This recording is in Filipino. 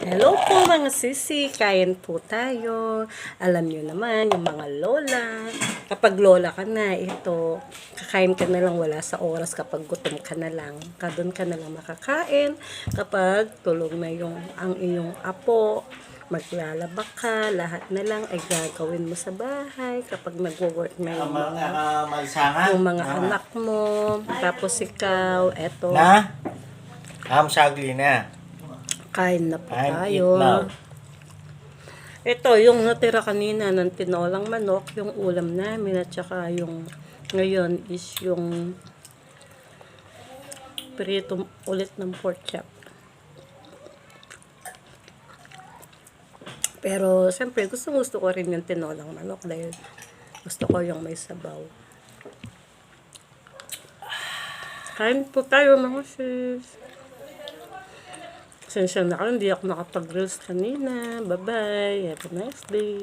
Hello po mga sisi, kain po tayo. Alam nyo naman, yung mga lola, kapag lola ka na, ito, kakain ka na lang. Wala sa oras. Kapag gutom ka na lang. Kadon ka na lang makakain. Kapag tulog na yung ang iyong apo, maglalaba ka, lahat na lang ay gagawin mo sa bahay. Kapag nagwo-work na yung mga uh, yung mga anak mo, tapos ikaw, eto, Na? Am sagli na. Kain na po Kain, tayo. Ito, yung natira kanina ng tinolang manok, yung ulam namin, at saka yung ngayon is yung prito ulit ng pork chop. Pero, siyempre, gusto gusto ko rin yung tinolang manok dahil gusto ko yung may sabaw. Kain po tayo mga sis. عشان عندي أقنع الطقريس خلينا باي باي هاف نايس داي